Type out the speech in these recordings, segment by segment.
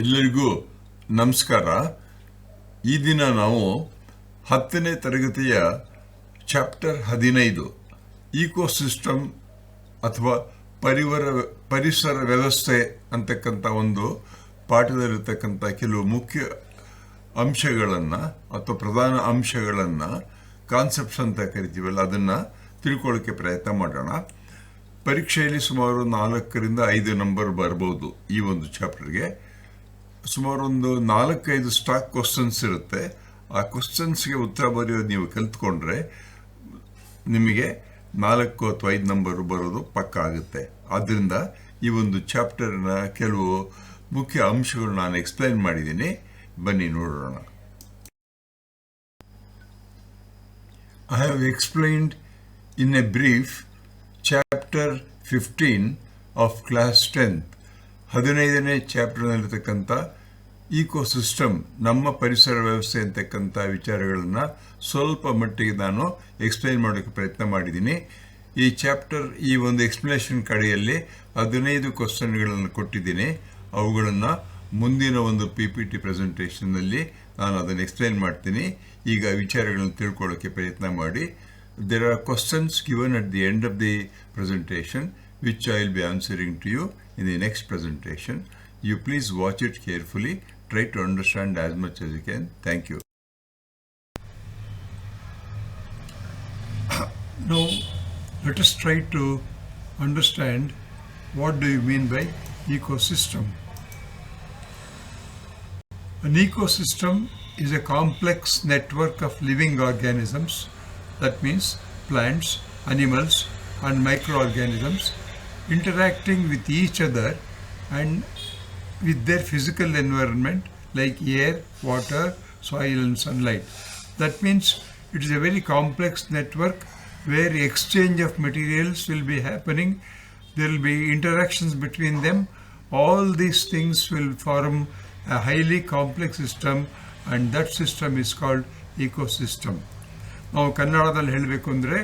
ಎಲ್ಲರಿಗೂ ನಮಸ್ಕಾರ. ಈ ದಿನ ನಾವು ಹತ್ತನೇ ತರಗತಿಯ ಚಾಪ್ಟರ್ ಹದಿನೈದು ಈಕೋಸಿಸ್ಟಮ್ ಅಥವಾ ಪರಿವರ, ಪರಿಸರ ವ್ಯವಸ್ಥೆ ಅಂತಕ್ಕಂಥ ಒಂದು ಪಾಠದಲ್ಲಿರ್ತಕ್ಕಂಥ ಕೆಲವು ಮುಖ್ಯ ಅಂಶಗಳನ್ನು ಅಥವಾ ಪ್ರಧಾನ ಅಂಶಗಳನ್ನು ಕಾನ್ಸೆಪ್ಟ್ಸ್ ಅಂತ ಕರಿತೀವಲ್ಲ, ಅದನ್ನು ತಿಳ್ಕೊಳ್ಳೋಕ್ಕೆ ಪ್ರಯತ್ನ ಮಾಡೋಣ. ಪರೀಕ್ಷೆಯಲ್ಲಿ ಸುಮಾರು ನಾಲ್ಕರಿಂದ ಐದು ನಂಬರ್ ಬರ್ಬೋದು ಈ ಒಂದು ಚಾಪ್ಟರ್ಗೆ. ಸುಮಾರು ಒಂದು ನಾಲ್ಕೈದು ಸ್ಟಾಕ್ ಕ್ವಶನ್ಸ್ ಇರುತ್ತೆ. ಆ ಕ್ವಶನ್ಸ್ಗೆ ಉತ್ತರ ಬರೆಯೋದು ನೀವು ಕಲ್ತ್ಕೊಂಡ್ರೆ ನಿಮಗೆ ನಾಲ್ಕು ಅಥವಾ ಐದು ನಂಬರ್ ಬರೋದು ಪಕ್ಕ ಆಗುತ್ತೆ. ಆದ್ದರಿಂದ ಈ ಒಂದು ಚಾಪ್ಟರ್ನ ಕೆಲವು ಮುಖ್ಯ ಅಂಶಗಳು ನಾನು ಎಕ್ಸ್ಪ್ಲೈನ್ ಮಾಡಿದ್ದೀನಿ. ಬನ್ನಿ ನೋಡೋಣ. I have explained in a brief chapter 15 of class 10th ಹದಿನೈದನೇ ಚಾಪ್ಟರ್ನಲ್ಲಿರ್ತಕ್ಕಂಥ ಈಕೋಸಿಸ್ಟಮ್ ನಮ್ಮ ಪರಿಸರ ವ್ಯವಸ್ಥೆ ಅಂತಕ್ಕಂಥ ವಿಚಾರಗಳನ್ನು ಸ್ವಲ್ಪ ಮಟ್ಟಿಗೆ ನಾನು ಎಕ್ಸ್ಪ್ಲೈನ್ ಮಾಡೋಕ್ಕೆ ಪ್ರಯತ್ನ ಮಾಡಿದ್ದೀನಿ. ಈ ಚಾಪ್ಟರ್ ಈ ಒಂದು ಎಕ್ಸ್ಪ್ಲನೇಷನ್ ಕಡೆಯಲ್ಲಿ ಹದಿನೈದು ಕ್ವಶನ್ಗಳನ್ನು ಕೊಟ್ಟಿದ್ದೀನಿ. ಅವುಗಳನ್ನು ಮುಂದಿನ ಒಂದು ಪಿ ಪಿ ಟಿ ಪ್ರೆಸೆಂಟೇಷನ್ನಲ್ಲಿ ನಾನು ಅದನ್ನು ಎಕ್ಸ್ಪ್ಲೈನ್ ಮಾಡ್ತೀನಿ. ಈಗ ವಿಚಾರಗಳನ್ನು ತಿಳ್ಕೊಳ್ಳೋಕ್ಕೆ ಪ್ರಯತ್ನ ಮಾಡಿ. There are questions given at the end of the presentation which I will be answering to you in the next presentation. You please watch it carefully. Try to understand as much as you can. Thank you. Now, let us try to understand what do you mean by ecosystem. An ecosystem is a complex network of living organisms, that means plants, animals, and microorganisms interacting with each other and with their physical environment like air, water, soil, and sunlight. That means it is a very complex network where exchange of materials will be happening, there will be interactions between them. All these things will form a highly complex system, and that system is called ecosystem. ನಾವು ಕನ್ನಡದಲ್ಲಿ ಹೇಳಬೇಕು ಅಂದರೆ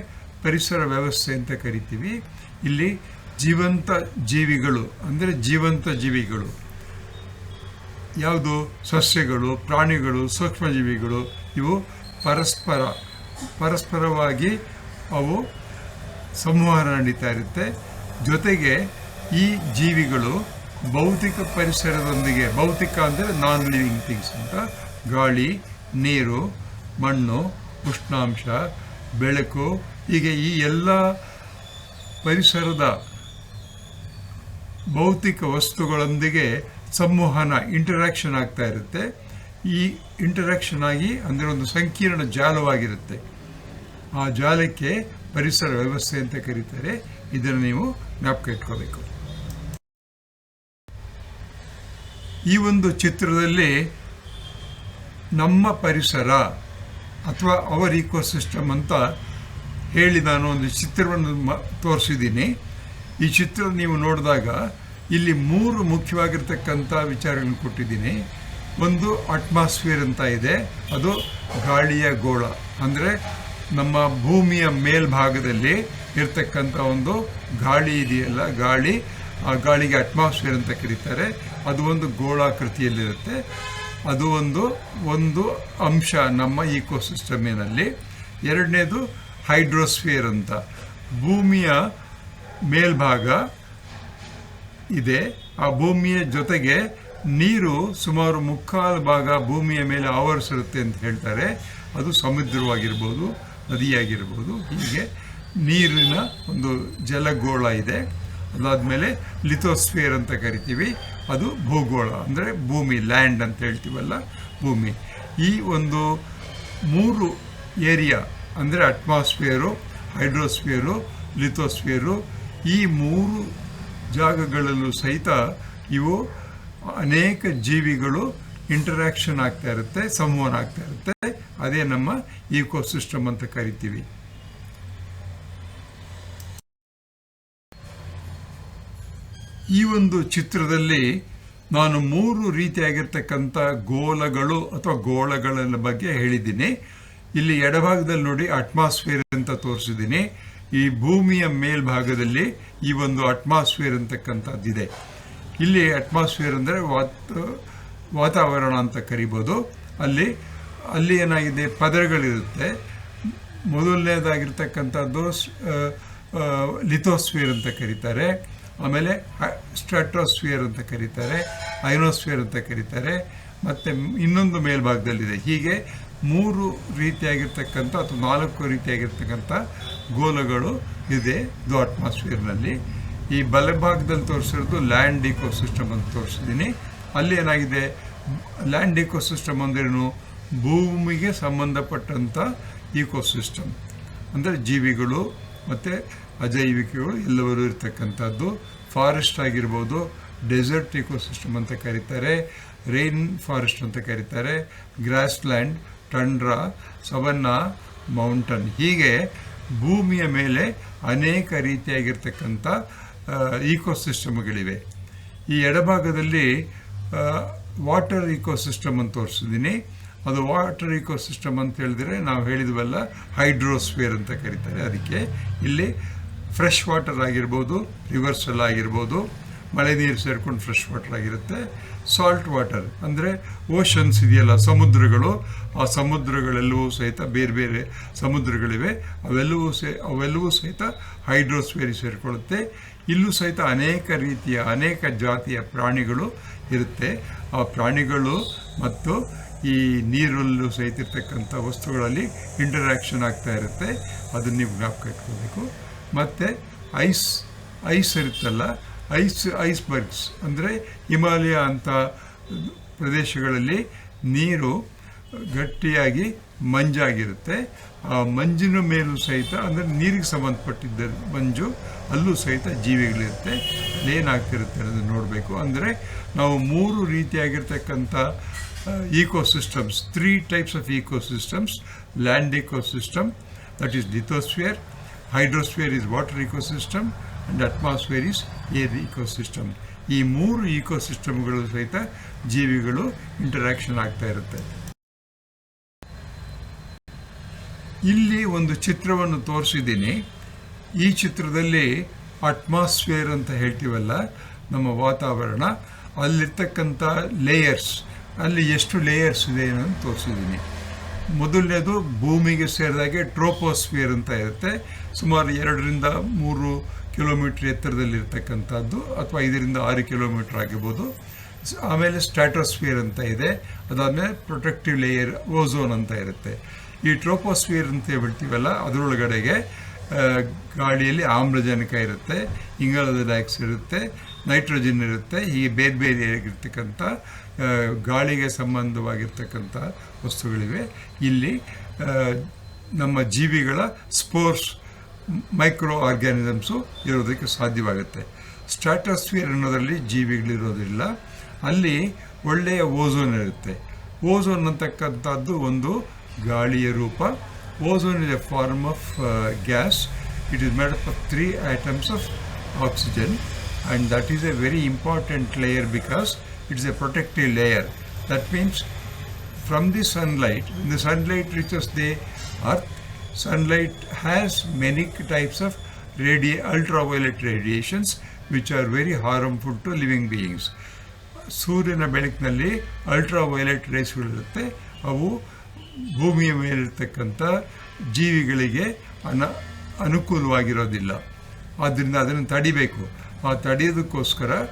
ಪರಿಸರ ವ್ಯವಸ್ಥೆ ಅಂತ ಕರಿತೀವಿ ಇಲ್ಲಿ ಜೀವಂತ ಜೀವಿಗಳು, ಅಂದರೆ ಜೀವಂತ ಜೀವಿಗಳು. ಯಾವುದು? ಸಸ್ಯಗಳು, ಪ್ರಾಣಿಗಳು, ಸೂಕ್ಷ್ಮಜೀವಿಗಳು, ಇವು ಪರಸ್ಪರ. ಪರಸ್ಪರವಾಗಿ ಅವು ಸಂವಹನ ನಡೀತಾ ಇರುತ್ತೆ. ಜೊತೆಗೆ ಈ ಜೀವಿಗಳು ಭೌತಿಕ ಪರಿಸರದೊಂದಿಗೆ, ಭೌತಿಕ ಅಂದರೆ ನಾನ್ ಲಿವಿಂಗ್ ಥಿಂಗ್ಸ್ ಅಂತ. ಗಾಳಿ, ನೀರು, ಮಣ್ಣು, ಉಷ್ಣಾಂಶ, ಬೆಳಕು, ಹೀಗೆ ಈ ಎಲ್ಲ ಪರಿಸರದ ಭೌತಿಕ ವಸ್ತುಗಳೊಂದಿಗೆ ಸಂವಹನ ಇಂಟರಾಕ್ಷನ್ ಆಗ್ತಾ ಇರುತ್ತೆ. ಈ ಇಂಟರಾಕ್ಷನ್ ಆಗಿ ಅಂದರೆ ಒಂದು ಸಂಕೀರ್ಣ ಜಾಲವಾಗಿರುತ್ತೆ. ಆ ಜಾಲಕ್ಕೆ ಪರಿಸರ ವ್ಯವಸ್ಥೆ ಅಂತ ಕರೀತಾರೆ. ಇದನ್ನು ನೀವು ಜ್ಞಾಪಕ ಇಟ್ಕೋಬೇಕು. ಈ ಒಂದು ಚಿತ್ರದಲ್ಲಿ ನಮ್ಮ ಪರಿಸರ ಅಥವಾ ಅವರ್ ಇಕೋಸಿಸ್ಟಮ್ ಅಂತ ಹೇಳಿ ನಾನು ಒಂದು ಚಿತ್ರವನ್ನು ತೋರಿಸಿದ್ದೀನಿ. ಈ ಚಿತ್ರ ನೀವು ನೋಡಿದಾಗ ಇಲ್ಲಿ ಮೂರು ಮುಖ್ಯವಾಗಿರ್ತಕ್ಕಂಥ ವಿಚಾರಗಳನ್ನು ಕೊಟ್ಟಿದ್ದೀನಿ. ಒಂದು ಅಟ್ಮಾಸ್ಫಿಯರ್ ಅಂತ ಇದೆ. ಅದು ಗಾಳಿಯ ಗೋಳ. ಅಂದರೆ ನಮ್ಮ ಭೂಮಿಯ ಮೇಲ್ಭಾಗದಲ್ಲಿ ಇರ್ತಕ್ಕಂಥ ಒಂದು ಗಾಳಿ ಇದೆಯಲ್ಲ, ಗಾಳಿ. ಆ ಗಾಳಿಗೆ ಅಟ್ಮಾಸ್ಫಿಯರ್ ಅಂತ ಕರೀತಾರೆ. ಅದು ಒಂದು ಗೋಳಾಕೃತಿಯಲ್ಲಿರುತ್ತೆ. ಅದು ಒಂದು ಒಂದು ಅಂಶ ನಮ್ಮ ಈಕೋಸಿಸ್ಟಮಿನಲ್ಲಿ ಎರಡನೇದು ಹೈಡ್ರೋಸ್ಫಿಯರ್ ಅಂತ. ಭೂಮಿಯ ಮೇಲ್ಭಾಗ ಇದೆ. ಆ ಭೂಮಿಯ ಜೊತೆಗೆ ನೀರು ಸುಮಾರು ಮುಕ್ಕಾಲು ಭಾಗ ಭೂಮಿಯ ಮೇಲೆ ಆವರಿಸಿರುತ್ತೆ ಅಂತ ಹೇಳ್ತಾರೆ. ಅದು ಸಮುದ್ರವಾಗಿರ್ಬೋದು, ನದಿಯಾಗಿರ್ಬೋದು. ಹೀಗೆ ನೀರಿನ ಒಂದು ಜಲಗೋಳ ಇದೆ. ಅದಾದಮೇಲೆ ಲಿಥೋಸ್ಫಿಯರ್ ಅಂತ ಕರಿತೀವಿ. ಅದು ಭೂಗೋಳ, ಅಂದರೆ ಭೂಮಿ, ಲ್ಯಾಂಡ್ ಅಂತ ಹೇಳ್ತೀವಲ್ಲ, ಭೂಮಿ. ಈ ಒಂದು ಮೂರು ಏರಿಯಾ, ಅಂದರೆ ಅಟ್ಮಾಸ್ಫಿಯರು ಹೈಡ್ರೋಸ್ಫಿಯರು ಲಿಥೋಸ್ಫಿಯರು ಈ ಮೂರು ಜಾಗಗಳಲ್ಲೂ ಸಹಿತ ಇವು ಅನೇಕ ಜೀವಿಗಳು ಇಂಟರಾಕ್ಷನ್ ಆಗ್ತಾ ಇರುತ್ತೆ, ಸಂವಹನ ಆಗ್ತಾ ಇರುತ್ತೆ. ಅದೇ ನಮ್ಮ ಈಕೋಸಿಸ್ಟಮ್ ಅಂತ ಕರಿತೀವಿ. ಈ ಒಂದು ಚಿತ್ರದಲ್ಲಿ ನಾನು ಮೂರು ರೀತಿಯಾಗಿರ್ತಕ್ಕಂಥ ಗೋಲಗಳು ಅಥವಾ ಗೋಳಗಳ ಬಗ್ಗೆ ಹೇಳಿದ್ದೀನಿ. ಇಲ್ಲಿ ಎಡಭಾಗದಲ್ಲಿ ನೋಡಿ ಅಟ್ಮಾಸ್ಫಿಯರ್ ಅಂತ ತೋರಿಸಿದ್ದೀನಿ. ಈ ಭೂಮಿಯ ಮೇಲ್ಭಾಗದಲ್ಲಿ ಈ ಒಂದು ಅಟ್ಮಾಸ್ಫಿಯರ್ ಅಂತಕ್ಕಂಥದ್ದಿದೆ. ಇಲ್ಲಿ ಅಟ್ಮಾಸ್ಫಿಯರ್ ಅಂದರೆ ವಾತ್ ವಾತಾವರಣ ಅಂತ ಕರಿಬೋದು. ಅಲ್ಲಿ ಅಲ್ಲಿ ಏನಾಗಿದೆ? ಪದರಗಳಿರುತ್ತೆ. ಮೊದಲನೇದಾಗಿರ್ತಕ್ಕಂಥದ್ದು ಲಿಥೋಸ್ಫಿಯರ್ ಅಂತ ಕರೀತಾರೆ. ಆಮೇಲೆ ಸ್ಟ್ರಾಟೋಸ್ಫಿಯರ್ ಅಂತ ಕರೀತಾರೆ. ಐನೋಸ್ಫಿಯರ್ ಅಂತ ಕರೀತಾರೆ. ಮತ್ತು ಇನ್ನೊಂದು ಮೇಲ್ಭಾಗದಲ್ಲಿದೆ. ಹೀಗೆ ಮೂರು ರೀತಿಯಾಗಿರ್ತಕ್ಕಂಥ ಅಥವಾ ನಾಲ್ಕು ರೀತಿಯಾಗಿರ್ತಕ್ಕಂಥ ಗೋಲಗಳು ಇದೆ ಇದು ಅಟ್ಮಾಸ್ಫಿಯರ್ನಲ್ಲಿ ಈ ಬಲಭಾಗದಲ್ಲಿ ತೋರಿಸಿರೋದು ಲ್ಯಾಂಡ್ ಇಕೋಸಿಸ್ಟಮ್ ಅಂತ ತೋರಿಸಿದ್ದೀನಿ. ಅಲ್ಲಿ ಏನಾಗಿದೆ? ಲ್ಯಾಂಡ್ ಇಕೋಸಿಸ್ಟಮ್ ಅಂದ್ರೇನು? ಭೂಮಿಗೆ ಸಂಬಂಧಪಟ್ಟಂಥ ಇಕೋಸಿಸ್ಟಮ್ ಅಂದರೆ ಜೀವಿಗಳು ಮತ್ತು ಅಜೈವಿಕಗಳು ಎಲ್ಲವರು ಇರ್ತಕ್ಕಂಥದ್ದು. ಫಾರೆಸ್ಟ್ ಆಗಿರ್ಬೋದು ಡೆಸರ್ಟ್ ಇಕೋಸಿಸ್ಟಮ್ ಅಂತ ಕರೀತಾರೆ ರೈನ್ ಫಾರೆಸ್ಟ್ ಅಂತ ಕರೀತಾರೆ ಗ್ರಾಸ್ಲ್ಯಾಂಡ್ ಟಂಡ್ರಾ ಸವನ್ನ ಮೌಂಟನ್ ಹೀಗೆ ಭೂಮಿಯ ಮೇಲೆ ಅನೇಕ ರೀತಿಯಾಗಿರ್ತಕ್ಕಂಥ ಈಕೋಸಿಸ್ಟಮ್ಗಳಿವೆ ಈ ಎಡಭಾಗದಲ್ಲಿ ವಾಟರ್ ಈಕೋಸಿಸ್ಟಮ್ ಅಂತ ತೋರಿಸಿದ್ದೀನಿ. ಅದು ವಾಟರ್ ಈಕೋಸಿಸ್ಟಮ್ ಅಂತ ಹೇಳಿದ್ರೆ ನಾವು ಹೇಳಿದ್ವಲ್ಲ ಹೈಡ್ರೋಸ್ಫಿಯರ್ ಅಂತ ಕರೀತಾರೆ ಅದಕ್ಕೆ. ಇಲ್ಲಿ ಫ್ರೆಶ್ ವಾಟರ್ ಆಗಿರ್ಬೋದು ರಿವರ್ಸಲ್ ಆಗಿರ್ಬೋದು, ಮಳೆ ನೀರು ಸೇರ್ಕೊಂಡು ಫ್ರೆಶ್ ವಾಟರ್ ಆಗಿರುತ್ತೆ. ಸಾಲ್ಟ್ ವಾಟರ್ ಅಂದರೆ ಓಷನ್ಸ್ ಇದೆಯಲ್ಲ, ಸಮುದ್ರಗಳು. ಆ ಸಮುದ್ರಗಳೆಲ್ಲವೂ ಸಹಿತ ಬೇರೆ ಬೇರೆ ಸಮುದ್ರಗಳಿವೆ. ಅವೆಲ್ಲವೂ ಸೇ, ಅವೆಲ್ಲವೂ ಸಹಿತ ಹೈಡ್ರೋಸ್ಫೇರಿ ಸೇರಿಕೊಳ್ಳುತ್ತೆ. ಇಲ್ಲೂ ಸಹಿತ ಅನೇಕ ರೀತಿಯ, ಅನೇಕ ಜಾತಿಯ ಪ್ರಾಣಿಗಳು ಇರುತ್ತೆ. ಆ ಪ್ರಾಣಿಗಳು ಮತ್ತು ಈ ನೀರಲ್ಲೂ ಸಹಿತ ಇರ್ತಕ್ಕಂಥ ವಸ್ತುಗಳಲ್ಲಿ ಇಂಟರಾಕ್ಷನ್ ಆಗ್ತಾ ಇರುತ್ತೆ. ಅದನ್ನು ನೀವು ಜ್ಞಾಪಕ ಇಟ್ಕೋಬೇಕು. ಮತ್ತು ಐಸ್ ಐಸ್ ಇರುತ್ತಲ್ಲ ಐಸ್, ಐಸ್ಬರ್ಗ್ಸ್ ಅಂದರೆ ಹಿಮಾಲಯ ಅಂತ ಪ್ರದೇಶಗಳಲ್ಲಿ ನೀರು ಗಟ್ಟಿಯಾಗಿ ಮಂಜಾಗಿರುತ್ತೆ. ಆ ಮಂಜಿನ ಮೇಲೂ ಸಹಿತ ಅಂದರೆ ನೀರಿಗೆ ಸಂಬಂಧಪಟ್ಟಿದ್ದ ಮಂಜು ಅಲ್ಲೂ ಸಹಿತ ಜೀವಿಗಳಿರುತ್ತೆ. ಏನಾಗ್ತಿರುತ್ತೆ ಅನ್ನೋದನ್ನು ನೋಡಬೇಕು. ಅಂದರೆ ನಾವು ಮೂರು ರೀತಿಯಾಗಿರ್ತಕ್ಕಂಥ ecosystems three types of ecosystems land ecosystem that is lithosphere hydrosphere is water ecosystem and atmosphere is air ecosystem ಈ ಮೂರು ಇಕೋಸಿಸ್ಟಮ್ಗಳು ಸಹಿತ ಜೀವಿಗಳು ಇಂಟರಾಕ್ಷನ್ ಆಗ್ತಾ ಇರುತ್ತೆ. ಇಲ್ಲಿ ಒಂದು ಚಿತ್ರವನ್ನು ತೋರಿಸಿದ್ದೀನಿ. ಈ ಚಿತ್ರದಲ್ಲಿ ಅಟ್ಮಾಸ್ಫಿಯರ್ ಅಂತ ಹೇಳ್ತೀವಲ್ಲ, ನಮ್ಮ ವಾತಾವರಣ, ಅಲ್ಲಿರ್ತಕ್ಕಂಥ ಲೇಯರ್ಸ್ ಅಲ್ಲಿ ಎಷ್ಟು ಲೇಯರ್ಸ್ ಇದೆ ಅನ್ನೋದು ತೋರಿಸಿದ್ದೀನಿ. ಮೊದಲನೇದು ಭೂಮಿಗೆ ಸೇರಿದಾಗೆ ಟ್ರೋಪೋಸ್ಫಿಯರ್ ಅಂತ ಇರುತ್ತೆ. ಸುಮಾರು ಎರಡರಿಂದ ಮೂರು ಕಿಲೋಮೀಟ್ರ್ ಎತ್ತರದಲ್ಲಿರ್ತಕ್ಕಂಥದ್ದು ಅಥವಾ ಐದರಿಂದ ಆರು ಕಿಲೋಮೀಟ್ರ್ ಆಗಿರ್ಬೋದು. ಆಮೇಲೆ ಸ್ಟ್ರಾಟೋಸ್ಫಿಯರ್ ಅಂತ ಇದೆ. ಅದಾದಮೇಲೆ ಪ್ರೊಟೆಕ್ಟಿವ್ ಲೇಯರ್ ಓಝೋನ್ ಅಂತ ಇರುತ್ತೆ. ಈ ಟ್ರೋಪೋಸ್ಫಿಯರ್ ಅಂತ ಹೇಳ್ತೀವಲ್ಲ ಅದರೊಳಗಡೆಗೆ ಗಾಳಿಯಲ್ಲಿ ಆಮ್ಲಜನಕ ಇರುತ್ತೆ ಇಂಗಾಲದ ಡೈಆಕ್ಸೈಡ್ ಇರುತ್ತೆ ನೈಟ್ರೋಜನ್ ಇರುತ್ತೆ ಹೀಗೆ ಬೇರೆ ಬೇರೆ ಆಗಿರ್ತಕ್ಕಂಥ ಆ, ಗಾಳಿಗೆ ಸಂಬಂಧವಾಗಿರ್ತಕ್ಕಂಥ ವಸ್ತುಗಳಿವೆ. ಇಲ್ಲಿ ನಮ್ಮ ಜೀವಿಗಳ ಸ್ಪೋರ್ಸ್ ಮೈಕ್ರೋ ಆರ್ಗ್ಯಾನಿಸಮ್ಸು ಇರೋದಕ್ಕೆ ಸಾಧ್ಯವಾಗುತ್ತೆ. ಸ್ಟ್ರಾಟೋಸ್ಫಿಯರ್ ಅನ್ನೋದರಲ್ಲಿ ಜೀವಿಗಳಿರೋದಿಲ್ಲ. ಅಲ್ಲಿ ಒಳ್ಳೆಯ ಓಝೋನ್ ಇರುತ್ತೆ. ಓಝೋನ್ ಅಂತಕ್ಕಂಥದ್ದು ಒಂದು ಗಾಳಿಯ ರೂಪ. Ozone is a form of gas. It is made of three items of oxygen. And that is a very important layer because it's a protective layer. That means the sunlight, when the sunlight reaches the earth, sunlight has many types of radi- ultraviolet radiations, which are very harmful to living beings. ಸೂರ್ಯನ ಬೆಳಕಿನಲ್ಲಿ ultraviolet ರೇಸ್ಗಳಿರುತ್ತೆ ಅವು ಭೂಮಿಯ ಮೇಲಿರ್ತಕ್ಕಂಥ ಜೀವಿಗಳಿಗೆ ಅನ, ಅನುಕೂಲವಾಗಿರೋದಿಲ್ಲ. ಆದ್ದರಿಂದ ಅದನ್ನು ತಡಿಬೇಕು. ಆ ತಡೆಯೋದಕ್ಕೋಸ್ಕರ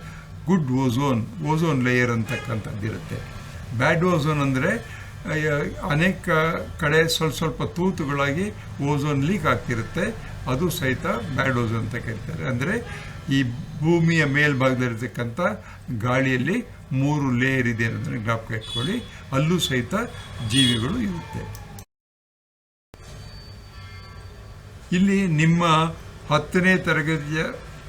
ಗುಡ್ ಓಝೋನ್ ಓಝೋನ್ ಲೇಯರ್ ಅಂತಕ್ಕಂಥದ್ದಿರುತ್ತೆ. ಬ್ಯಾಡ್ ಓಝೋನ್ ಅಂದರೆ ಅನೇಕ ಕಡೆ ಸ್ವಲ್ಪ ಸ್ವಲ್ಪ ತೂತುಗಳಾಗಿ ಓಝೋನ್ ಲೀಕ್ ಆಗ್ತಿರುತ್ತೆ. ಅದು ಸಹಿತ ಬ್ಯಾಡ್ ಓಝೋನ್ ಅಂತ ಕರೀತಾರೆ. ಅಂದರೆ ಈ ಭೂಮಿಯ ಮೇಲ್ಭಾಗದಲ್ಲಿರ್ತಕ್ಕಂಥ ಗಾಳಿಯಲ್ಲಿ ಮೂರು ಲೇಯರ್ ಇದೆ ಅನ್ನೋದನ್ನು ಜ್ಞಾಪಕ ಇಟ್ಕೊಳ್ಳಿ. ಅಲ್ಲೂ ಸಹಿತ ಜೀವಿಗಳು ಇರುತ್ತೆ. ಇಲ್ಲಿ ನಿಮ್ಮ ಹತ್ತನೇ ತರಗತಿಯ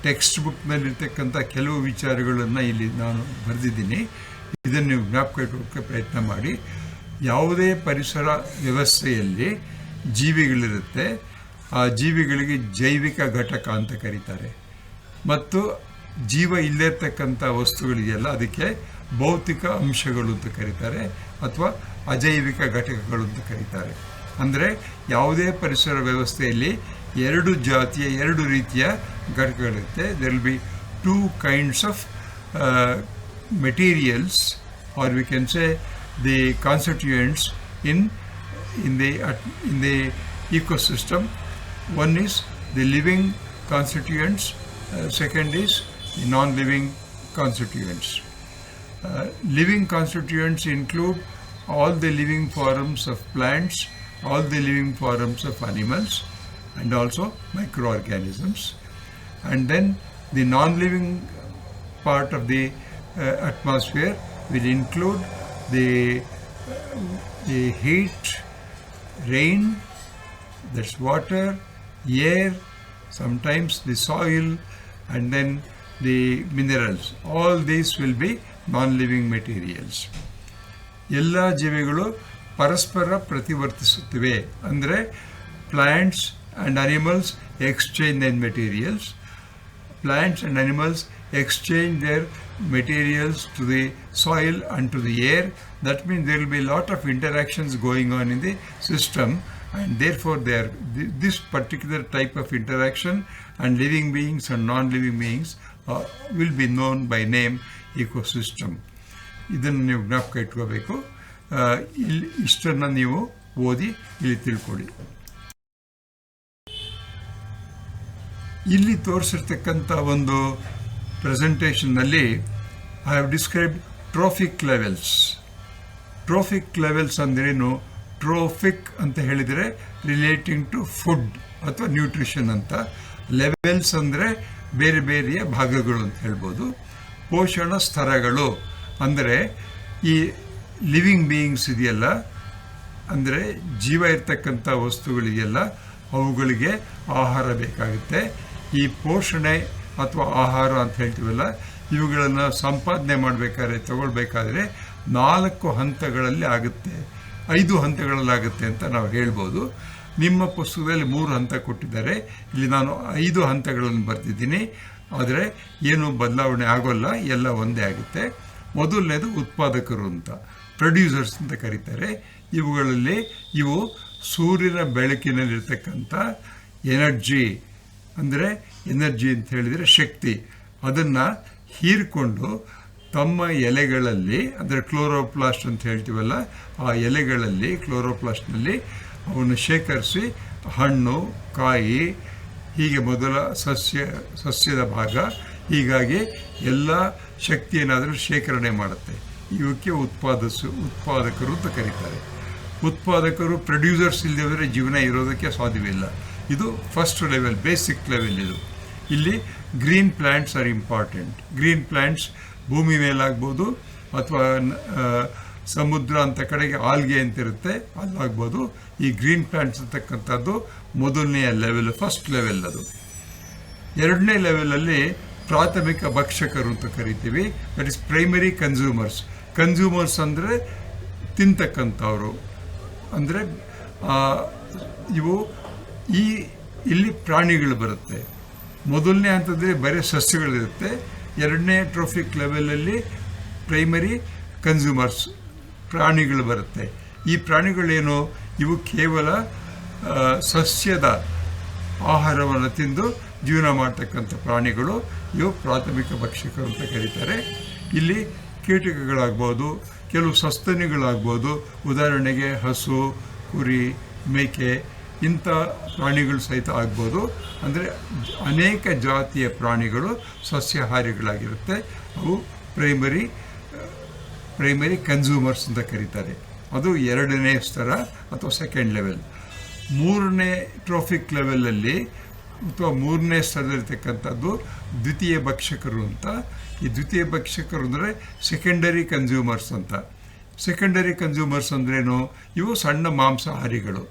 ಟೆಕ್ಸ್ಟ್ ಬುಕ್ನಲ್ಲಿರ್ತಕ್ಕಂಥ ಕೆಲವು ವಿಚಾರಗಳನ್ನು ಇಲ್ಲಿ ನಾನು ಬರೆದಿದ್ದೀನಿ. ಇದನ್ನು ನೀವು ಜ್ಞಾಪಕ ಇಟ್ಕೊಳ್ಳೋಕ್ಕೆ ಪ್ರಯತ್ನ ಮಾಡಿ. ಯಾವುದೇ ಪರಿಸರ ವ್ಯವಸ್ಥೆಯಲ್ಲಿ ಜೀವಿಗಳಿರುತ್ತೆ. ಆ ಜೀವಿಗಳಿಗೆ ಜೈವಿಕ ಘಟಕ ಅಂತ ಕರೀತಾರೆ. ಮತ್ತು ಜೀವ ಇಲ್ಲಿರ್ತಕ್ಕಂಥ ವಸ್ತುಗಳಿಗೆಲ್ಲ ಅದಕ್ಕೆ ಭೌತಿಕ ಅಂಶಗಳು ಅಂತ ಕರೀತಾರೆ ಅಥವಾ ಅಜೈವಿಕ ಘಟಕಗಳು ಅಂತ ಕರೀತಾರೆ. ಅಂದರೆ ಯಾವುದೇ ಪರಿಸರ ವ್ಯವಸ್ಥೆಯಲ್ಲಿ ಎರಡು ಜಾತಿಯ, ಎರಡು ರೀತಿಯ ಘಟಕಗಳಿರುತ್ತೆ. There will be two kinds of materials or we can say the constituents in in the at- in the ecosystem. One is the living constituents, uh, second is the non-living constituents. Uh, living constituents include all the living forms of plants, all the living forms of animals, and also microorganisms. And then the non-living part of the uh, atmosphere will include the, the heat, rain, that's water, air, sometimes the soil, and then the minerals. All these will be non-living materials. ಎಲ್ಲ ಜೀವಿಗಳು ಪರಸ್ಪರ ಪ್ರತಿವರ್ತಿಸುತ್ತಿವೆ ಅಂದರೆ plants and animals exchange then materials plants and animals exchange their materials to the soil and to the air. That means there will be a lot of interactions going on in the system, and therefore, they are, th- this particular type of interaction and living beings and non-living beings uh, will be known by name ecosystem. ಇದನ್ನು ಇಲ್ಲಿ ತೋರಿಸಿರ್ತಕ್ಕಂಥ ಒಂದು ಪ್ರೆಸೆಂಟೇಷನ್ನಲ್ಲಿ I have described trophic levels trophic levels ಅಂದ್ರೇನು? Trophic ಅಂತ ಹೇಳಿದರೆ relating to food ಅಥವಾ nutrition ಅಂತ. Levels ಅಂದರೆ ಬೇರೆ ಬೇರೆಯ ಭಾಗಗಳು ಅಂತ ಹೇಳ್ಬೋದು. ಪೋಷಣ ಸ್ತರಗಳು ಅಂದರೆ ಈ ಲಿವಿಂಗ್ ಬೀಯಿಂಗ್ಸ್ ಇದೆಯಲ್ಲ, ಅಂದರೆ ಜೀವ ಇರ್ತಕ್ಕಂಥ ವಸ್ತುಗಳಿಗೆಲ್ಲ ಅವುಗಳಿಗೆ ಆಹಾರ ಬೇಕಾಗುತ್ತೆ. ಈ ಪೋಷಣೆ ಅಥವಾ ಆಹಾರ ಅಂತ ಹೇಳ್ತೀವಲ್ಲ, ಇವುಗಳನ್ನು ಸಂಪಾದನೆ ಮಾಡಬೇಕಾದ್ರೆ, ತಗೊಳ್ಬೇಕಾದ್ರೆ ನಾಲ್ಕು ಹಂತಗಳಲ್ಲಿ ಆಗುತ್ತೆ. ಐದು ಹಂತಗಳಲ್ಲಿ ಆಗುತ್ತೆ ಅಂತ ನಾವು ಹೇಳ್ಬೋದು. ನಿಮ್ಮ ಪುಸ್ತಕದಲ್ಲಿ ಮೂರು ಹಂತ ಕೊಟ್ಟಿದ್ದಾರೆ. ಇಲ್ಲಿ ನಾನು ಐದು ಹಂತಗಳನ್ನು ಬರ್ತಿದ್ದೀನಿ ಆದರೆ ಏನು ಬದಲಾವಣೆ ಆಗೋಲ್ಲ, ಎಲ್ಲ ಒಂದೇ ಆಗುತ್ತೆ. ಮೊದಲನೇದು ಉತ್ಪಾದಕರು ಅಂತ ಪ್ರೊಡ್ಯೂಸರ್ಸ್ ಅಂತ ಕರೀತಾರೆ. ಇವುಗಳಲ್ಲಿ ಇವು ಸೂರ್ಯನ ಬೆಳಕಿನಲ್ಲಿರ್ತಕ್ಕಂಥ ಎನರ್ಜಿ ಅಂದರೆ ಎನರ್ಜಿ ಅಂತ ಹೇಳಿದರೆ ಶಕ್ತಿ. ಅದನ್ನು ಹೀರಿಕೊಂಡು ತಮ್ಮ ಎಲೆಗಳಲ್ಲಿ, ಅಂದರೆ ಕ್ಲೋರೋಪ್ಲಾಸ್ಟ್ ಅಂತ ಹೇಳ್ತೀವಲ್ಲ, ಆ ಎಲೆಗಳಲ್ಲಿ, ಕ್ಲೋರೋಪ್ಲಾಸ್ಟ್ನಲ್ಲಿ ಅವನ್ನು ಶೇಖರಿಸಿ ಹಣ್ಣು, ಕಾಯಿ, ಹೀಗೆ ಮೊದಲ ಸಸ್ಯ, ಸಸ್ಯದ ಭಾಗ, ಹೀಗಾಗಿ ಎಲ್ಲ ಶಕ್ತಿಯನ್ನಾದರೂ ಶೇಖರಣೆ ಮಾಡುತ್ತೆ. ಇವಕ್ಕೆ ಉತ್ಪಾದಿಸು, ಉತ್ಪಾದಕರು ಅಂತ ಕರೀತಾರೆ. ಉತ್ಪಾದಕರು ಪ್ರೊಡ್ಯೂಸರ್ಸ್ ಇಲ್ಲದೆ ಜೀವನ ಇರೋದಕ್ಕೆ ಸಾಧ್ಯವಿಲ್ಲ. ಇದು ಫಸ್ಟ್ ಲೆವೆಲ್ ಬೇಸಿಕ್ ಲೆವೆಲ್ ಇದು. ಇಲ್ಲಿ green plants are important green plants ಭೂಮಿ ಮೇಲಾಗ್ಬೋದು ಅಥವಾ ಸಮುದ್ರ ಅಂತ ಕಡೆಗೆ ಆಲ್ಗೆ ಅಂತಿರುತ್ತೆ, ಅಲ್ಲಾಗ್ಬೋದು. ಈ ಗ್ರೀನ್ ಪ್ಲ್ಯಾಂಟ್ಸ್ ಅಂತಕ್ಕಂಥದ್ದು ಮೊದಲನೆಯ ಲೆವೆಲ್ ಫಸ್ಟ್ ಲೆವೆಲ್ ಅದು. ಎರಡನೇ ಲೆವೆಲಲ್ಲಿ ಪ್ರಾಥಮಿಕ ಭಕ್ಷಕರು ಅಂತ ಕರಿತೀವಿ. That is primary consumers consumers ಅಂದರೆ ತಿಂತಕ್ಕಂಥವ್ರು. ಅಂದರೆ ಇವು ಈ ಇಲ್ಲಿ ಪ್ರಾಣಿಗಳು ಬರುತ್ತೆ. ಮೊದಲನೇ ಹಂತದಲ್ಲಿ ಬರೀ ಸಸ್ಯಗಳಿರುತ್ತೆ. ಎರಡನೇ ಟ್ರೋಫಿಕ್ ಲೆವೆಲಲ್ಲಿ ಪ್ರೈಮರಿ ಕನ್ಸ್ಯೂಮರ್ಸ್ ಪ್ರಾಣಿಗಳು ಬರುತ್ತೆ. ಈ ಪ್ರಾಣಿಗಳೇನು? ಇವು ಕೇವಲ ಸಸ್ಯದ ಆಹಾರವನ್ನು ತಿಂದು ಜೀವನ ಮಾಡ್ತಕ್ಕಂಥ ಪ್ರಾಣಿಗಳು. ಇವು ಪ್ರಾಥಮಿಕ ಭಕ್ಷಕರು ಅಂತ ಕರೀತಾರೆ. ಇಲ್ಲಿ ಕೀಟಕಗಳಾಗ್ಬೋದು, ಕೆಲವು ಸಸ್ತನಿಗಳಾಗ್ಬೋದು. ಉದಾಹರಣೆಗೆ ಹಸು, ಕುರಿ, ಮೇಕೆ ಇಂಥ ಪ್ರಾಣಿಗಳು ಸಹಿತ ಆಗ್ಬೋದು. ಅಂದರೆ ಅನೇಕ ಜಾತಿಯ ಪ್ರಾಣಿಗಳು ಸಸ್ಯಾಹಾರಿಗಳಾಗಿರುತ್ತೆ. ಅವು ಪ್ರೈಮರಿ ಪ್ರೈಮರಿ ಕನ್ಸ್ಯೂಮರ್ಸ್ ಅಂತ ಕರೀತಾರೆ. ಅದು ಎರಡನೇ ಸ್ತರ ಅಥವಾ ಸೆಕೆಂಡ್ ಲೆವೆಲ್ ಮೂರನೇ ಟ್ರೋಫಿಕ್ ಲೆವೆಲಲ್ಲಿ ಅಥವಾ ಮೂರನೇ ಸ್ಥಳದಲ್ಲಿರ್ತಕ್ಕಂಥದ್ದು ದ್ವಿತೀಯ ಭಕ್ಷಕರು ಅಂತ. ಈ ದ್ವಿತೀಯ ಭಕ್ಷಕರು ಅಂದರೆ ಸೆಕೆಂಡರಿ ಕನ್ಸ್ಯೂಮರ್ಸ್ ಅಂತ. ಸೆಕೆಂಡರಿ ಕನ್ಸ್ಯೂಮರ್ಸ್ ಅಂದ್ರೇನು? ಇವು ಸಣ್ಣ ಮಾಂಸಾಹಾರಿಗಳು.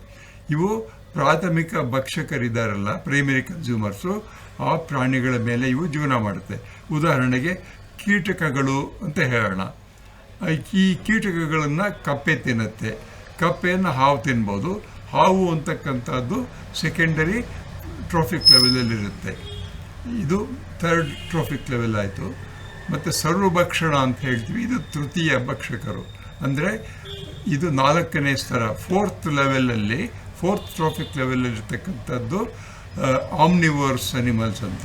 ಇವು ಪ್ರಾಥಮಿಕ ಭಕ್ಷಕರಿದ್ದಾರಲ್ಲ ಪ್ರೈಮರಿ ಕನ್ಸ್ಯೂಮರ್ಸು ಆ ಪ್ರಾಣಿಗಳ ಮೇಲೆ ಇವು ಜೀವನ ಮಾಡುತ್ತೆ. ಉದಾಹರಣೆಗೆ ಕೀಟಕಗಳು ಅಂತ ಹೇಳೋಣ. ಈ ಕೀಟಕಗಳನ್ನು ಕಪ್ಪೆ ತಿನ್ನುತ್ತೆ. ಕಪ್ಪೆಯನ್ನು ಹಾವು ತಿನ್ಬೋದು. ಹಾವು ಅಂತಕ್ಕಂಥದ್ದು ಸೆಕೆಂಡರಿ ಟ್ರೋಫಿಕ್ ಲೆವೆಲಲ್ಲಿರುತ್ತೆ ಇದು ಥರ್ಡ್ ಟ್ರೋಫಿಕ್ ಲೆವೆಲ್ ಆಯಿತು. ಮತ್ತು ಸರ್ವಭಕ್ಷಣ ಅಂತ ಹೇಳ್ತೀವಿ. ಇದು ತೃತೀಯ ಭಕ್ಷಕರು. ಅಂದರೆ ಇದು ನಾಲ್ಕನೇ ಸ್ತರ ಫೋರ್ತ್ ಲೆವೆಲಲ್ಲಿ ಫೋರ್ತ್ ಟ್ರಾಫಿಕ್ ಲೆವೆಲಲ್ಲಿರ್ತಕ್ಕಂಥದ್ದು ಆಮ್ನಿವರ್ಸ್ ಅನಿಮಲ್ಸ್ ಅಂತ.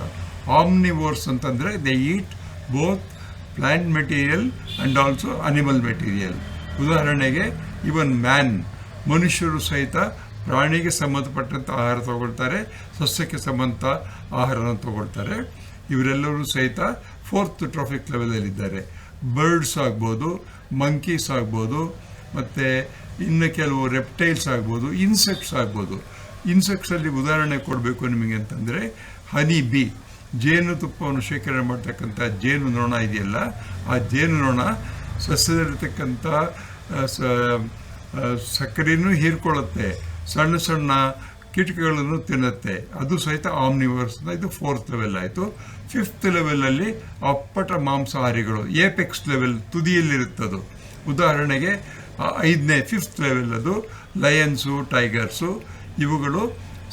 ಆಮ್ನಿವರ್ಸ್ ಅಂತಂದರೆ they eat both plant material and also animal material ಉದಾಹರಣೆಗೆ ಇವನ್ ಮ್ಯಾನ್ ಮನುಷ್ಯರು ಸಹಿತ ಪ್ರಾಣಿಗೆ ಸಂಬಂಧಪಟ್ಟಂಥ ಆಹಾರ ತಗೊಳ್ತಾರೆ, ಸಸ್ಯಕ್ಕೆ ಸಂಬಂಧ ಆಹಾರನ ತಗೊಳ್ತಾರೆ. ಇವರೆಲ್ಲರೂ ಸಹಿತ ಫೋರ್ತ್ ಟ್ರಾಫಿಕ್ ಲೆವೆಲಲ್ಲಿದ್ದಾರೆ ಬರ್ಡ್ಸ್ ಆಗ್ಬೋದು ಮಂಕೀಸ್ ಆಗ್ಬೋದು, ಮತ್ತು ಇನ್ನು ಕೆಲವು ರೆಪ್ಟೈಲ್ಸ್ ಆಗ್ಬೋದು ಇನ್ಸೆಕ್ಟ್ಸ್ ಆಗ್ಬೋದು. ಇನ್ಸೆಕ್ಟ್ಸಲ್ಲಿ ಉದಾಹರಣೆ ಕೊಡಬೇಕು ನಿಮಗೆ ಅಂತಂದರೆ ಹನಿ ಬಿ ಜೇನುತುಪ್ಪವನ್ನು ಶೇಖರಣೆ ಮಾಡ್ತಕ್ಕಂಥ ಜೇನು ನೊಣ ಇದೆಯಲ್ಲ, ಆ ಜೇನು ನೊಣ ಸಸ್ಯದಲ್ಲಿರ್ತಕ್ಕಂಥ ಸ ಹೀರ್ಕೊಳ್ಳುತ್ತೆ, ಸಣ್ಣ ಸಣ್ಣ ಕಿಟಕಿಗಳನ್ನು ತಿನ್ನುತ್ತೆ. ಅದು ಸಹಿತ ಆಮ್ನಿವರ್ಸ್ ಇದು ಫೋರ್ತ್ ಲೆವೆಲ್ ಆಯಿತು. ಫಿಫ್ತ್ ಲೆವೆಲಲ್ಲಿ ಅಪ್ಪಟ ಮಾಂಸಾಹಾರಿಗಳು ಏಪೆಕ್ಸ್ ಲೆವೆಲ್ ತುದಿಯಲ್ಲಿರುತ್ತದು. ಉದಾಹರಣೆಗೆ ಐದನೇ ಫಿಫ್ತ್ ಲೆವೆಲ್ ಅದು ಲಯನ್ಸು ಟೈಗರ್ಸು ಇವುಗಳು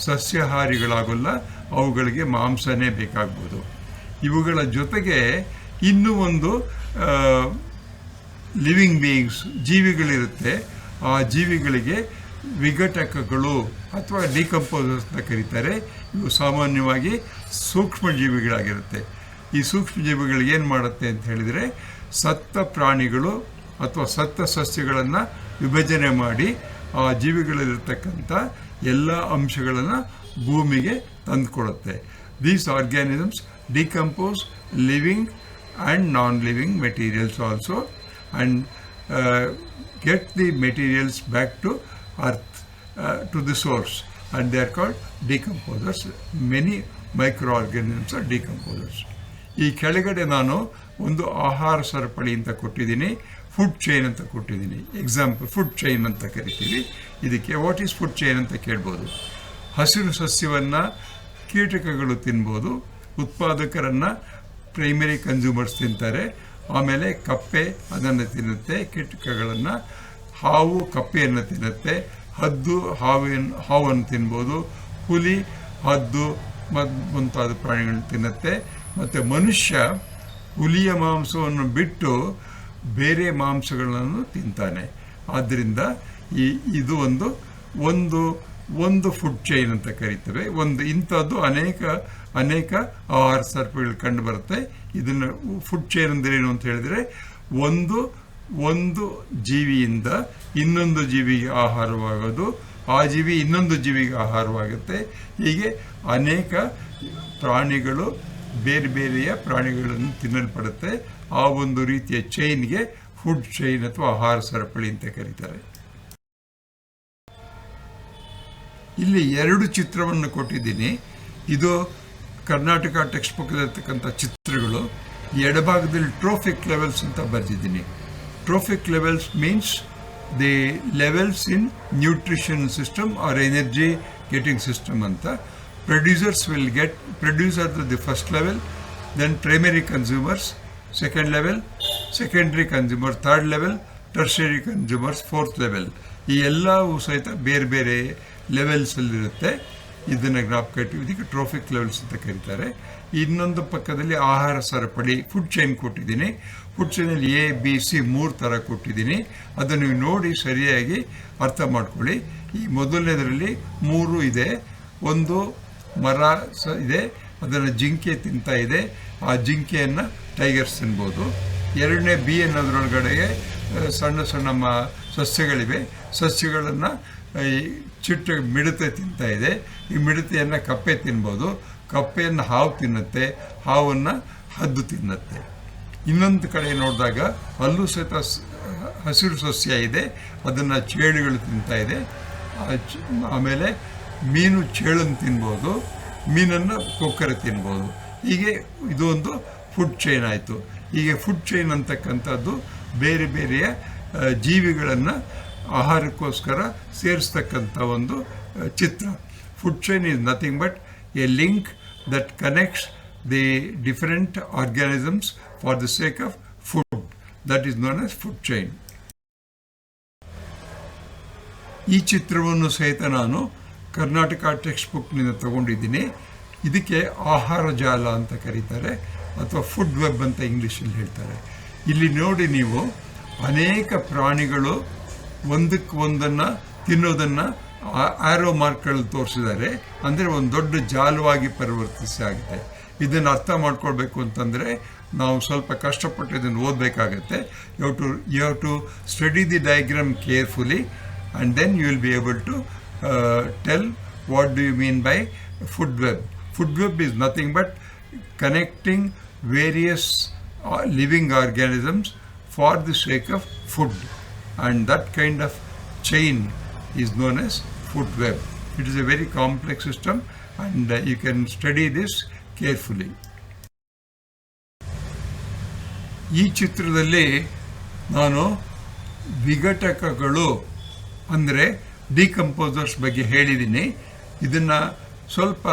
ಸಸ್ಯಾಹಾರಿಗಳಾಗಲ್ಲ, ಅವುಗಳಿಗೆ ಮಾಂಸನೇ ಬೇಕಾಗ್ಬೋದು. ಇವುಗಳ ಜೊತೆಗೆ ಇನ್ನೂ ಒಂದು ಲಿವಿಂಗ್ ಬೀಯಿಂಗ್ಸ್ ಜೀವಿಗಳಿರುತ್ತೆ. ಆ ಜೀವಿಗಳಿಗೆ ವಿಘಟಕಗಳು ಅಥವಾ ಡಿಕಂಪೋಸರ್ಸ್ ಅಂತ ಕರೀತಾರೆ. ಇವು ಸಾಮಾನ್ಯವಾಗಿ ಸೂಕ್ಷ್ಮ ಜೀವಿಗಳಾಗಿರುತ್ತೆ ಈ ಸೂಕ್ಷ್ಮ ಜೀವಿಗಳು ಏನು ಮಾಡುತ್ತೆ ಅಂತ ಹೇಳಿದರೆ, ಸತ್ತ ಪ್ರಾಣಿಗಳು ಅಥವಾ ಸತ್ತ ಸಸ್ಯಗಳನ್ನು ವಿಭಜನೆ ಮಾಡಿ ಆ ಜೀವಿಗಳಲ್ಲಿರ್ತಕ್ಕಂಥ ಎಲ್ಲ ಅಂಶಗಳನ್ನು ಭೂಮಿಗೆ ತಂದುಕೊಡುತ್ತೆ. These organisms decompose living and non living materials also and get the materials back to earth to the source and they are called decomposers many micro organisms are decomposers ಈ ಕೆಳಗಡೆ ನಾನು ಒಂದು ಆಹಾರ ಸರಪಳಿ ಅಂತ ಕೊಟ್ಟಿದ್ದೀನಿ. ಫುಡ್ ಚೈನ್ ಅಂತ ಕೊಟ್ಟಿದ್ದೀನಿ. ಎಕ್ಸಾಂಪಲ್ ಫುಡ್ ಚೈನ್ ಅಂತ ಕರಿತೀವಿ. ಇದಕ್ಕೆ ವಾಟ್ ಈಸ್ ಫುಡ್ ಚೈನ್ ಅಂತ ಕೇಳ್ಬೋದು. ಹಸಿರು ಸಸ್ಯವನ್ನು ಕೀಟಕಗಳು ತಿನ್ಬೋದು. ಉತ್ಪಾದಕರನ್ನು ಪ್ರೈಮರಿ ಕನ್ಸ್ಯೂಮರ್ಸ್ ತಿಂತಾರೆ. ಆಮೇಲೆ ಕಪ್ಪೆ ಅದನ್ನು ತಿನ್ನುತ್ತೆ. ಕೀಟಕಗಳನ್ನು ಹಾವು, ಕಪ್ಪೆಯನ್ನು ತಿನ್ನುತ್ತೆ. ಹದ್ದು, ಹಾವಿನ, ಹಾವನ್ನು ತಿನ್ಬೋದು. ಹುಲಿ, ಹದ್ದು ಮದ್, ಮುಂತಾದ ಪ್ರಾಣಿಗಳನ್ನ ತಿನ್ನುತ್ತೆ. ಮತ್ತು ಮನುಷ್ಯ ಹುಲಿಯ ಮಾಂಸವನ್ನು ಬಿಟ್ಟು ಬೇರೆ ಮಾಂಸಗಳನ್ನು ತಿಂತಾನೆ. ಆದ್ದರಿಂದ ಈ, ಇದು ಒಂದು ಒಂದು ಒಂದು ಫುಡ್ ಚೈನ್ ಅಂತ ಕರೀತೇವೆ. ಒಂದು ಇಂಥದ್ದು ಅನೇಕ ಅನೇಕ ಆಹಾರ ಸರ್ಪಗಳು ಕಂಡು ಬರುತ್ತೆ. ಇದನ್ನು ಫುಡ್ ಚೈನ್ ಅಂದರೆ ಏನು ಅಂತ ಹೇಳಿದರೆ, ಒಂದು ಒಂದು ಜೀವಿಯಿಂದ ಇನ್ನೊಂದು ಜೀವಿಗೆ ಆಹಾರವಾಗೋದು. ಆ ಜೀವಿ ಇನ್ನೊಂದು ಜೀವಿಗೆ ಆಹಾರವಾಗುತ್ತೆ. ಹೀಗೆ ಅನೇಕ ಪ್ರಾಣಿಗಳು, ಬೇರೆ ಬೇರೆಯ ಪ್ರಾಣಿಗಳನ್ನು ತಿನ್ನಲ್ಪಡುತ್ತೆ. ಆ ಒಂದು ರೀತಿಯ ಚೈನ್ಗೆ ಫುಡ್ ಚೈನ್ ಅಥವಾ ಆಹಾರ ಸರಪಳಿ ಅಂತ ಕರೀತಾರೆ. ಇಲ್ಲಿ ಎರಡು ಚಿತ್ರವನ್ನು ಕೊಟ್ಟಿದ್ದೀನಿ. ಇದು ಕರ್ನಾಟಕ ಟೆಕ್ಸ್ಟ್ ಬುಕ್ ಇರತಕ್ಕಂಥ ಚಿತ್ರಗಳು ಎಡಭಾಗದಲ್ಲಿ ಟ್ರೋಫಿಕ್ ಲೆವೆಲ್ಸ್ ಅಂತ ಬರೆದಿದ್ದೀನಿ. Trophic levels means the levels in nutrition system or energy getting system ಅಂತ. Producers will get producer the first level then primary consumers second level secondary consumer third level tertiary consumers fourth level ಈ ಎಲ್ಲವೂ ಸಹಿತ ಬೇರೆ ಬೇರೆ ಲೆವೆಲ್ಸಲ್ಲಿರುತ್ತೆ ಇದನ್ನು graph ಇದಕ್ಕೆ trophic levels ಅಂತ ಕರೀತಾರೆ. ಇನ್ನೊಂದು ಪಕ್ಕದಲ್ಲಿ ಆಹಾರ ಸರಪಳಿ ಫುಡ್ ಚೈನ್ ಕೊಟ್ಟಿದ್ದೀನಿ. ಫುಡ್ ಚೈನಲ್ಲಿ ಎ ಬಿ ಸಿ ಮೂರು ಥರ ಕೊಟ್ಟಿದ್ದೀನಿ. ಅದನ್ನು ನೀವು ನೋಡಿ ಸರಿಯಾಗಿ ಅರ್ಥ ಮಾಡ್ಕೊಳ್ಳಿ. ಈ ಮೊದಲನೇದರಲ್ಲಿ ಮೂರು ಇದೆ. ಒಂದು ಮರ ಸ ಇದೆ. ಅದನ್ನು ಜಿಂಕೆ ತಿಂತಾ ಇದೆ. ಆ ಜಿಂಕೆಯನ್ನು ಟೈಗರ್ಸ್ ತಿನ್ಬೋದು. ಎರಡನೇ ಬಿ ಅನ್ನೋದ್ರೊಳಗಡೆಗೆ ಸಣ್ಣ ಸಣ್ಣ ಮ, ಸಸ್ಯಗಳಿವೆ. ಸಸ್ಯಗಳನ್ನು ಈ ಚಿಟ್ಟು ಮಿಡತೆ ತಿಂತಾ ಇದೆ. ಈ ಮಿಡತೆಯನ್ನು ಕಪ್ಪೆ ತಿನ್ಬೋದು. ಕಪ್ಪೆಯನ್ನು ಹಾವು ತಿನ್ನುತ್ತೆ. ಹಾವನ್ನು ಹದ್ದು ತಿನ್ನುತ್ತೆ. ಇನ್ನೊಂದು ಕಡೆ ನೋಡಿದಾಗ ಅಲ್ಲೂ ಸಹಿತ ಹಸಿರು ಸಸ್ಯ ಇದೆ. ಅದನ್ನು ಚೇಳುಗಳು ತಿಂತಾ ಇದೆ. ಆಮೇಲೆ ಮೀನು ಚೇಳನ್ನು ತಿನ್ಬೋದು. ಮೀನನ್ನು ಕೊಕ್ಕರೆ ತಿನ್ಬೋದು. ಹೀಗೆ ಇದೊಂದು ಫುಡ್ ಚೈನ್ ಆಯಿತು. ಹೀಗೆ ಫುಡ್ ಚೈನ್ ಅಂತಕ್ಕಂಥದ್ದು ಬೇರೆ ಬೇರೆಯ ಜೀವಿಗಳನ್ನು ಆಹಾರಕ್ಕೋಸ್ಕರ ಸೇರಿಸ್ತಕ್ಕಂಥ ಒಂದು ಚಿತ್ರ. Food chain is nothing but a link that connects the different organisms for the sake of food that is known as food chain ಈ ಚಿತ್ರವನ್ನು ಸಹಿತ ನಾನು ಕರ್ನಾಟಕ ಟೆಕ್ಸ್ಟ್ ಬುಕ್ನಿಂದ ತಗೊಂಡಿದ್ದೀನಿ. ಇದಕ್ಕೆ ಆಹಾರ ಜಾಲ ಅಂತ ಕರೀತಾರೆ. ಅಥವಾ ಫುಡ್ ವೆಬ್ ಅಂತ ಇಂಗ್ಲೀಷಲ್ಲಿ ಹೇಳ್ತಾರೆ. ಇಲ್ಲಿ ನೋಡಿ ನೀವು ಅನೇಕ ಪ್ರಾಣಿಗಳು ಒಂದಕ್ಕೆ ಒಂದನ್ನು ತಿನ್ನೋದನ್ನು ಆರೋ ಮಾರ್ಕ್ಗಳಲ್ಲಿ ತೋರಿಸಿದ್ದಾರೆ. ಅಂದರೆ ಒಂದು ದೊಡ್ಡ ಜಾಲವಾಗಿ ಪರಿವರ್ತಿಸಿ ಆಗಿದೆ. ಇದನ್ನು ಅರ್ಥ ಮಾಡ್ಕೊಳ್ಬೇಕು ಅಂತಂದರೆ ನಾವು ಸ್ವಲ್ಪ ಕಷ್ಟಪಟ್ಟು ಇದನ್ನು ಓದಬೇಕಾಗತ್ತೆ. You to you have to study the diagram carefully and then you will be able to tell what do you mean by food web food web is nothing but connecting various uh, living organisms for the sake of food and that kind of chain is known as food web it is a very complex system and uh, you can study this carefully ಈ ಚಿತ್ರದಲ್ಲಿ ನಾನು ವಿಘಟಕಗಳು ಅಂದರೆ decomposers ಬಗ್ಗೆ ಹೇಳಿದ್ದೀನಿ ಇದನ್ನು ಸ್ವಲ್ಪ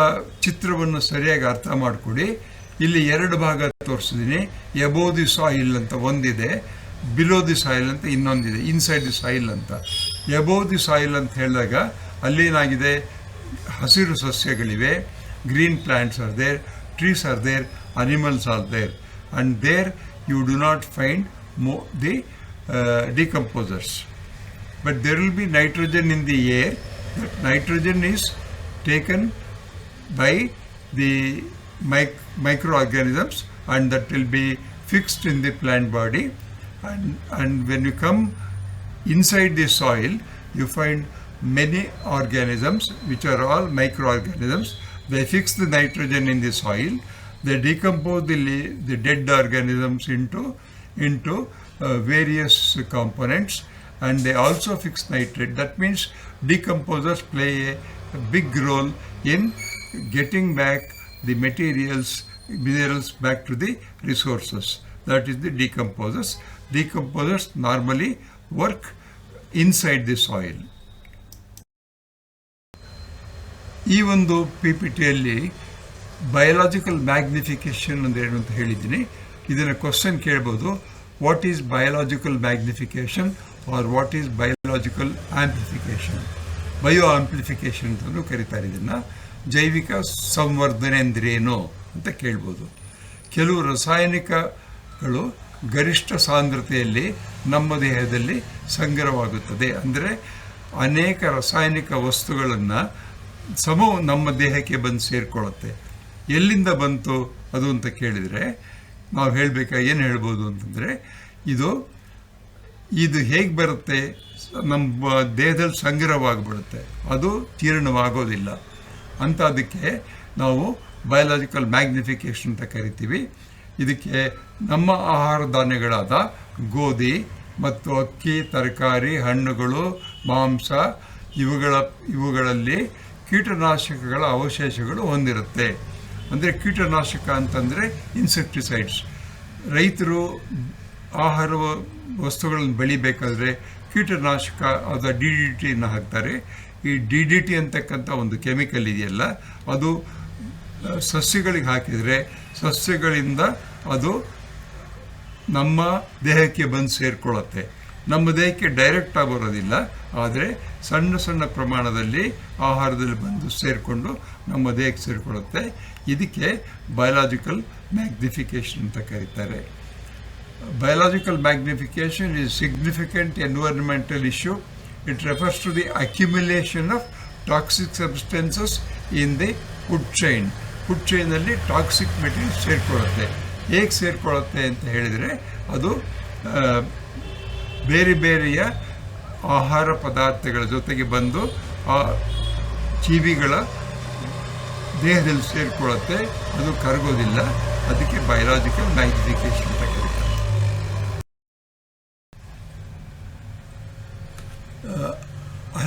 ಚಿತ್ರವನ್ನು ಸರಿಯಾಗಿ ಅರ್ಥ ಮಾಡಿಕೊಡಿ ಇಲ್ಲಿ ಎರಡು ಭಾಗ ತೋರಿಸಿದ್ದೀನಿ. ಎಬೋ ದಿ ಸಾಯಿಲ್ ಅಂತ ಒಂದಿದೆ ಬಿಲೋ ದಿ ಸಾಯಿಲ್ ಅಂತ ಇನ್ನೊಂದಿದೆ, ಇನ್ಸೈಡ್ ದಿ ಸಾಯಿಲ್ ಅಂತ. ಎಬೋ ದಿ ಸಾಯಿಲ್ ಅಂತ ಹೇಳಿದಾಗ ಅಲ್ಲೇನಾಗಿದೆ ಹಸಿರು ಸಸ್ಯಗಳಿವೆ, green plants are there, trees are there, animals are there. And there you do not find more, the decomposers. But there will be nitrogen in the air. Nitrogen is taken by the mic- microorganisms and that will be fixed in the plant body. And, and when you come inside the soil, you find many organisms which are all microorganisms. They fix the nitrogen in the soil. They decompose the, the dead organisms into into uh, various components, and they also fix nitrate. That means decomposers play a, a big role in getting back the materials, minerals back to the resources. That is the decomposers. Decomposers normally work inside the soil. ಈ ಒಂದು P P ಟಿಯಲ್ಲಿ biological magnification ಅಂದ್ರೇನು ಅಂತ ಹೇಳಿದ್ದೀನಿ ಇದನ್ನು question ಕೇಳ್ಬೋದು what is biological magnification or what is biological amplification bio amplification ಅಂತಲೂ ಕರೀತಾರೆ ಇದನ್ನು ಜೈವಿಕ ಸಂವರ್ಧನೆ ಅಂದ್ರೇನು ಅಂತ ಕೇಳ್ಬೋದು. ಕೆಲವು ರಾಸಾಯನಿಕಗಳು ಗರಿಷ್ಠ ಸಾಂದ್ರತೆಯಲ್ಲಿ ನಮ್ಮ ದೇಹದಲ್ಲಿ ಸಂಗ್ರಹವಾಗುತ್ತದೆ. ಅಂದರೆ ಅನೇಕ ರಾಸಾಯನಿಕ ವಸ್ತುಗಳನ್ನು ಸಮ ನಮ್ಮ ದೇಹಕ್ಕೆ ಬಂದು ಸೇರಿಕೊಳ್ಳುತ್ತೆ. ಎಲ್ಲಿಂದ ಬಂತು ಅದು ಅಂತ ಕೇಳಿದರೆ, ನಾವು ಹೇಳಬೇಕಾ ಏನು ಹೇಳ್ಬೋದು ಅಂತಂದರೆ, ಇದು ಇದು ಹೇಗೆ ಬರುತ್ತೆ, ನಮ್ಮ ದೇಹದಲ್ಲಿ ಸಂಗ್ರಹವಾಗಿಬಿಡುತ್ತೆ. ಅದು ಜೀರ್ಣವಾಗೋದಿಲ್ಲ. ಅಂತ ಅದಕ್ಕೆ ನಾವು ಬಯೋಲಾಜಿಕಲ್ ಮ್ಯಾಗ್ನಿಫಿಕೇಶನ್ ಅಂತ ಕರಿತೀವಿ. ಇದಕ್ಕೆ ನಮ್ಮ ಆಹಾರ ಧಾನ್ಯಗಳಾದ ಗೋಧಿ ಮತ್ತು ಅಕ್ಕಿ, ತರಕಾರಿ, ಹಣ್ಣುಗಳು, ಮಾಂಸ ಇವುಗಳ, ಇವುಗಳಲ್ಲಿ ಕೀಟನಾಶಕಗಳ ಅವಶೇಷಗಳು ಹೊಂದಿರುತ್ತೆ. ಅಂದರೆ ಕೀಟನಾಶಕ ಅಂತಂದರೆ ಇನ್ಸೆಕ್ಟಿಸೈಡ್ಸ್ ರೈತರು ಆಹಾರ ವಸ್ತುಗಳನ್ನು ಬೆಳಿಬೇಕಾದ್ರೆ ಕೀಟನಾಶಕ ಅದ ಡಿ ಡಿ ಟಿಯನ್ನು ಹಾಕ್ತಾರೆ. ಈ ಡಿ ಡಿ ಟಿ ಅಂತಕ್ಕಂಥ ಒಂದು ಕೆಮಿಕಲ್ ಇದೆಯಲ್ಲ, ಅದು ಸಸ್ಯಗಳಿಗೆ ಹಾಕಿದರೆ ಸಸ್ಯಗಳಿಂದ ಅದು ನಮ್ಮ ದೇಹಕ್ಕೆ ಬಂದು ಸೇರಿಕೊಳ್ಳುತ್ತೆ. ನಮ್ಮ ದೇಹಕ್ಕೆ ಡೈರೆಕ್ಟಾಗಿ ಬರೋದಿಲ್ಲ, ಆದರೆ ಸಣ್ಣ ಸಣ್ಣ ಪ್ರಮಾಣದಲ್ಲಿ ಆಹಾರದಲ್ಲಿ ಬಂದು ಸೇರಿಕೊಂಡು ನಮ್ಮ ದೇಹಕ್ಕೆ ಸೇರಿಕೊಳ್ಳುತ್ತೆ. ಇದಕ್ಕೆ ಬಯಲಾಜಿಕಲ್ ಮ್ಯಾಗ್ನಿಫಿಕೇಶನ್ ಅಂತ ಕರೀತಾರೆ. Biological magnification is significant environmental issue. It refers to the accumulation of toxic substances in the food chain. Food ಚೈನಲ್ಲಿ toxic material ಸೇರಿಕೊಳ್ಳುತ್ತೆ. ಹೇಗೆ ಸೇರಿಕೊಳ್ಳುತ್ತೆ ಅಂತ ಹೇಳಿದರೆ, ಅದು ಬೇರೆ ಬೇರೆಯ ಆಹಾರ ಪದಾರ್ಥಗಳ ಜೊತೆಗೆ ಬಂದು, ಆ ಜೀವಿಗಳ ದೇಹದಲ್ಲಿ ಸೇರಿಕೊಳ್ಳುತ್ತೆ. ಅದು ಕರಗೋದಿಲ್ಲ. ಅದಕ್ಕೆ biological magnification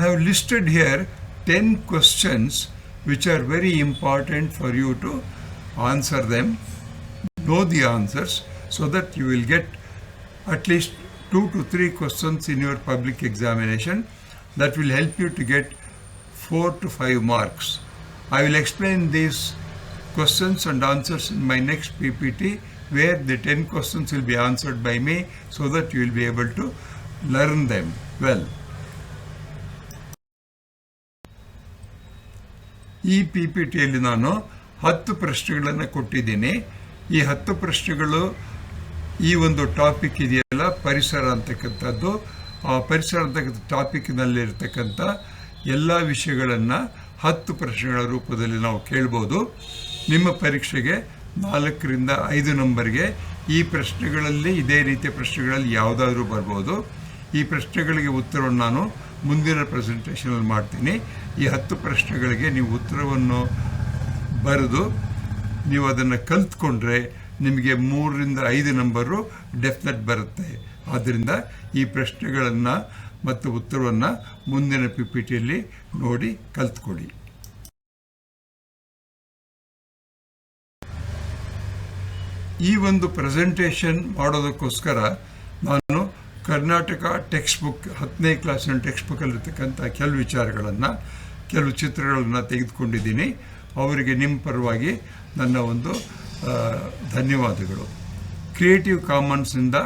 have listed here 10 questions which are very important for you to answer them, know the answers, so that you will get at least two to three questions in your public examination that will help you to get four to five marks. I will explain these questions and answers in my next PPT where the 10 questions will be answered by me so that you will be able to learn them well. ಈ P P ಟಿಯಲ್ಲಿ ನಾನು ಹತ್ತು ಪ್ರಶ್ನೆಗಳನ್ನು ಕೊಟ್ಟಿದ್ದೀನಿ. ಈ ಹತ್ತು ಪ್ರಶ್ನೆಗಳು ಈ ಒಂದು ಟಾಪಿಕ್ ಇದೆಯಲ್ಲ, ಪರಿಸರ ಅಂತಕ್ಕಂಥದ್ದು. ಆ ಪರಿಸರ ಅಂತಕ್ಕಂಥ ಟಾಪಿಕ್ನಲ್ಲಿರ್ತಕ್ಕಂಥ ಎಲ್ಲ ವಿಷಯಗಳನ್ನು ಹತ್ತು ಪ್ರಶ್ನೆಗಳ ರೂಪದಲ್ಲಿ ನಾವು ಕೇಳ್ಬೋದು. ನಿಮ್ಮ ಪರೀಕ್ಷೆಗೆ ನಾಲ್ಕರಿಂದ ಐದು ನಂಬರ್ಗೆ ಈ ಪ್ರಶ್ನೆಗಳಲ್ಲಿ, ಇದೇ ರೀತಿಯ ಪ್ರಶ್ನೆಗಳಲ್ಲಿ ಯಾವುದಾದ್ರೂ ಬರ್ಬೋದು. ಈ ಪ್ರಶ್ನೆಗಳಿಗೆ ಉತ್ತರವನ್ನು ನಾನು ಮುಂದಿನ ಪ್ರೆಸೆಂಟೇಷನಲ್ಲಿ ಮಾಡ್ತೀನಿ. ಈ ಹತ್ತು ಪ್ರಶ್ನೆಗಳಿಗೆ ನೀವು ಉತ್ತರವನ್ನು ಬರೆದು ನೀವು ಅದನ್ನು ಕಲ್ತ್ಕೊಂಡ್ರೆ ನಿಮಗೆ ಮೂರರಿಂದ ಐದು ನಂಬರು ಡೆಫಿನೆಟ್ ಬರುತ್ತೆ. ಆದ್ದರಿಂದ ಈ ಪ್ರಶ್ನೆಗಳನ್ನು ಮತ್ತು ಉತ್ತರವನ್ನು ಮುಂದಿನ ಪಿ ಪಿ ಟಿಯಲ್ಲಿ ನೋಡಿ ಕಲ್ತ್ಕೊಳ್ಳಿ. ಈ ಒಂದು ಪ್ರೆಸೆಂಟೇಷನ್ ಮಾಡೋದಕ್ಕೋಸ್ಕರ ನಾನು ಕರ್ನಾಟಕ ಟೆಕ್ಸ್ಟ್ ಬುಕ್ ಹತ್ತನೇ ಕ್ಲಾಸಿನ ಟೆಕ್ಸ್ಟ್ ಬುಕ್ಕಲ್ಲಿರ್ತಕ್ಕಂಥ ಕೆಲವು ವಿಚಾರಗಳನ್ನು, ಕೆಲವು ಚಿತ್ರಗಳನ್ನು ತೆಗೆದುಕೊಂಡಿದ್ದೀನಿ. ಅವರಿಗೆ ನಿಮ್ಮ ಪರವಾಗಿ ನನ್ನ ಒಂದು ಧನ್ಯವಾದಗಳು. ಕ್ರಿಯೇಟಿವ್ ಕಾಮನ್ಸಿಂದ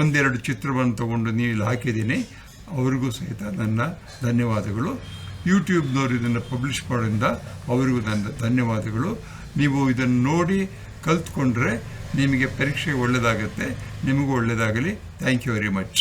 ಒಂದೆರಡು ಚಿತ್ರವನ್ನು ತಗೊಂಡು ನೀವು ಇಲ್ಲಿ ಹಾಕಿದ್ದೀನಿ. ಅವರಿಗೂ ಸಹಿತ ನನ್ನ ಧನ್ಯವಾದಗಳು. ಯೂಟ್ಯೂಬ್ನವರು ಇದನ್ನು ಪಬ್ಲಿಷ್ ಮಾಡೋದ್ರಿಂದ ಅವರಿಗೂ ನನ್ನ ಧನ್ಯವಾದಗಳು. ನೀವು ಇದನ್ನು ನೋಡಿ ಕಲ್ತ್ಕೊಂಡ್ರೆ ನಿಮಗೆ ಪರೀಕ್ಷೆ ಒಳ್ಳೆಯದಾಗುತ್ತೆ ನಿಮಗೂ ಒಳ್ಳೆಯದಾಗಲಿ. Thank you very much